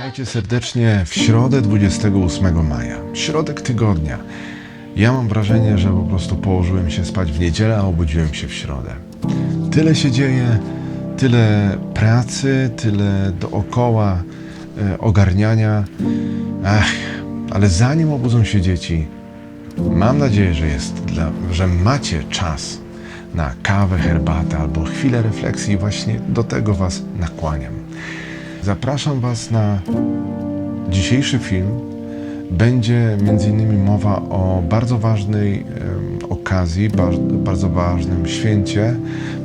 Witajcie serdecznie w środę 28 maja, środek tygodnia. Ja mam wrażenie, że po prostu położyłem się spać w niedzielę, a obudziłem się w środę. Tyle się dzieje, tyle pracy, tyle dookoła e, ogarniania. Ach, ale zanim obudzą się dzieci, mam nadzieję, że jest dla, że macie czas na kawę, herbatę albo chwilę refleksji. Właśnie do tego Was nakłaniam. Zapraszam Was na dzisiejszy film. Będzie m.in. mowa o bardzo ważnej okazji, bar, bardzo ważnym święcie,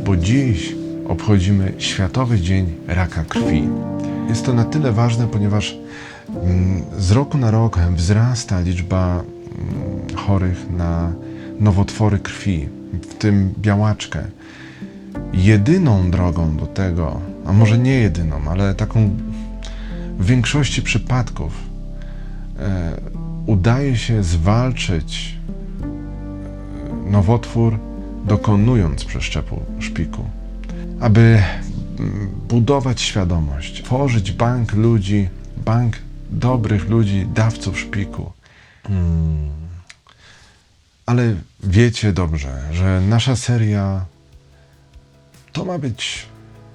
bo dziś obchodzimy Światowy Dzień Raka Krwi. Jest to na tyle ważne, ponieważ mm, z roku na rok wzrasta liczba mm, chorych na nowotwory krwi, w tym białaczkę. Jedyną drogą do tego, a może nie jedyną, ale taką w większości przypadków e, udaje się zwalczyć e, nowotwór dokonując przeszczepu szpiku. Aby mm, budować świadomość, tworzyć bank ludzi, bank dobrych ludzi, dawców szpiku. Mm. Ale wiecie dobrze, że nasza seria to ma być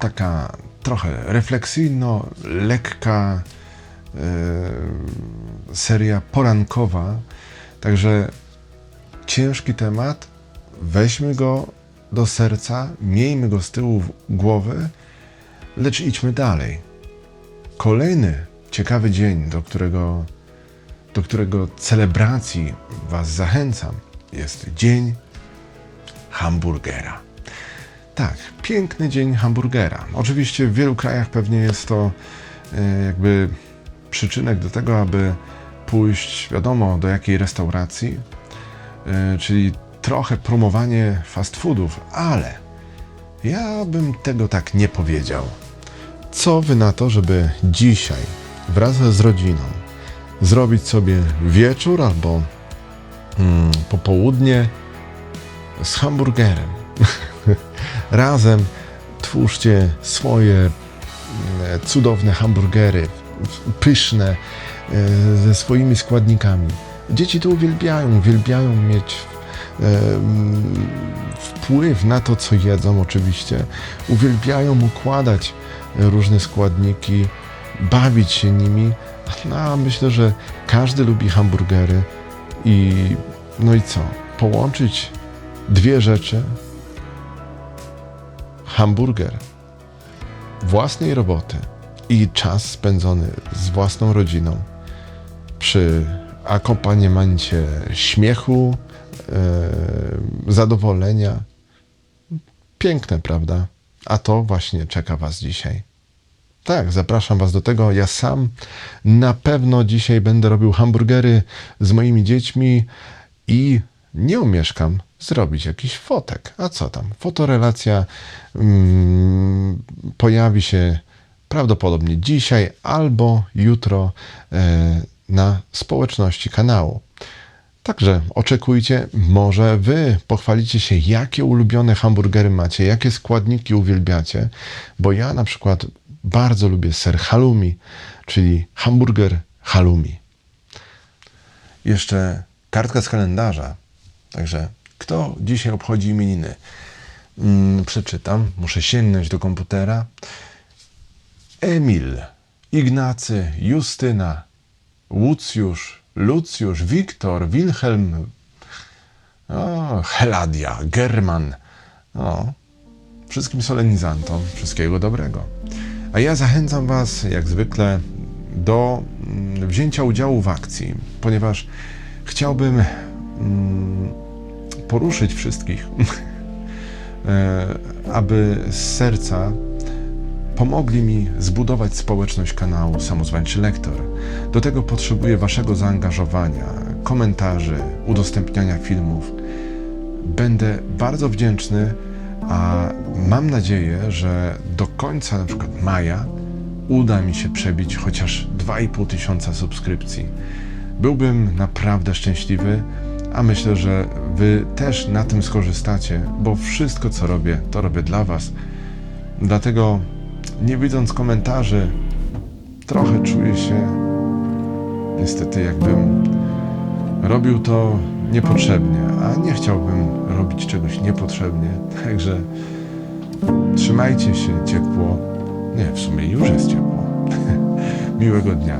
taka trochę refleksyjno, lekka e, seria porankowa. Także ciężki temat, weźmy go do serca, miejmy go z tyłu głowy, lecz idźmy dalej. Kolejny ciekawy dzień, do którego, do którego celebracji Was zachęcam, jest Dzień Hamburgera. Tak, piękny dzień hamburgera. Oczywiście w wielu krajach pewnie jest to e, jakby przyczynek do tego, aby pójść, wiadomo, do jakiej restauracji, e, czyli trochę promowanie fast foodów, ale ja bym tego tak nie powiedział. Co wy na to, żeby dzisiaj wraz z rodziną zrobić sobie wieczór albo mm, popołudnie z hamburgerem? Razem twórzcie swoje mm, cudowne hamburgery, pyszne, e, ze swoimi składnikami. Dzieci to uwielbiają, uwielbiają mieć e, mm, wpływ na to, co jedzą, oczywiście. Uwielbiają układać różne składniki, bawić się nimi. No, myślę, że każdy lubi hamburgery i no i co? Połączyć dwie rzeczy, hamburger własnej roboty i czas spędzony z własną rodziną przy akompaniamencie śmiechu, e, zadowolenia. Piękne, prawda? A to właśnie czeka Was dzisiaj. Tak, zapraszam Was do tego. Ja sam na pewno dzisiaj będę robił hamburgery z moimi dziećmi i nie umieszkam zrobić jakiś fotek. A co tam? Fotorelacja mm, pojawi się prawdopodobnie dzisiaj albo jutro e, na społeczności kanału. Także oczekujcie, może wy pochwalicie się, jakie ulubione hamburgery macie, jakie składniki uwielbiacie, bo ja na przykład bardzo lubię ser halloumi, czyli hamburger halloumi. Jeszcze kartka z kalendarza. Także kto dzisiaj obchodzi imieniny? Mm, przeczytam, muszę sięgnąć do komputera. Emil, Ignacy, Justyna, Łucjusz, Lucjusz, Wiktor, Wilhelm, o, Heladia, German. O, wszystkim solenizantom wszystkiego dobrego. A ja zachęcam Was, jak zwykle, do mm, wzięcia udziału w akcji, ponieważ chciałbym mm, poruszyć wszystkich, e, aby z serca pomogli mi zbudować społeczność kanału Samozwańczy Lektor. Do tego potrzebuję Waszego zaangażowania, komentarzy, udostępniania filmów. Będę bardzo wdzięczny, a mam nadzieję, że do końca na przykład maja uda mi się przebić chociaż 2,5 tysiąca subskrypcji. Byłbym naprawdę szczęśliwy, a myślę, że Wy też na tym skorzystacie, bo wszystko co robię, to robię dla Was. Dlatego nie widząc komentarzy, trochę czuję się niestety jakbym robił to niepotrzebnie, a nie chciałbym robić czegoś niepotrzebnie. Także trzymajcie się ciepło. Nie, w sumie już jest ciepło. Miłego dnia.